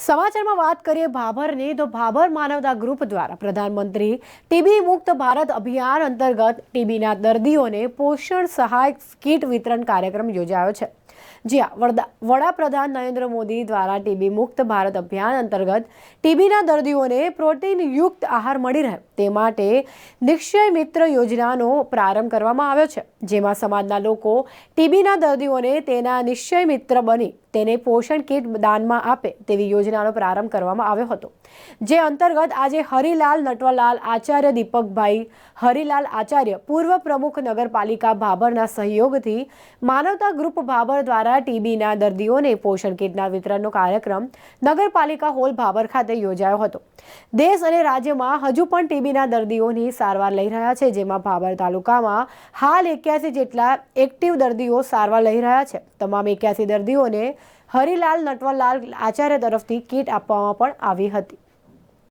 સમાચારમાં વાત કરીએ ભાભરની, તો ભાભર માનવતા ગ્રુપ દ્વારા પ્રધાનમંત્રી ટીબી મુક્ત ભારત અભિયાન અંતર્ગત ટીબીના દર્દીઓને પોષણ સહાય કીટ વિતરણ કાર્યક્રમ યોજાયો છે. જ્યાં વડા, વડાપ્રધાન નરેન્દ્ર મોદી દ્વારા ટીબી મુક્ત ભારત અભિયાન અંતર્ગત ટીબીના દર્દીઓને પ્રોટીનયુક્ત આહાર મળી રહે તે માટે નિશ્ચય મિત્ર યોજનાનો પ્રારંભ કરવામાં આવ્યો છે, જેમાં સમાજના લોકો ટીબીના દર્દીઓને તેના નિશ્ચય મિત્ર બની તેને પોષણ કીટ દાનમાં આપે તેવી યોજનાનો પ્રારંભ કરવામાં આવ્યો હતો. જે અંતર્ગત આજે હરિલાલ નટવરલાલ આચાર્ય દીપકભાઈ હરિલાલ આચાર્ય પૂર્વ પ્રમુખ નગરપાલિકા ભાભરના સહયોગથી માનવતા ગ્રુપ ભાભર દ્વારા ટીબીના દર્દીઓને પોષણ કીટના વિતરણનો કાર્યક્રમ નગરપાલિકા હોલ ભાભર ખાતે યોજાયો હતો. દેશ અને રાજ્યમાં હજુ પણ ટીબીના દર્દીઓની સારવાર લઈ રહ્યા છે, જેમાં ભાભર તાલુકામાં હાલ એક્યાસી જેટલા એક્ટિવ દર્દીઓ સારવાર લઈ રહ્યા છે. તમામ એક્યાસી દર્દીઓને હરિલાલ નટવરલાલ આચાર્ય તરફથી કીટ આપવામાં પણ આવી હતી.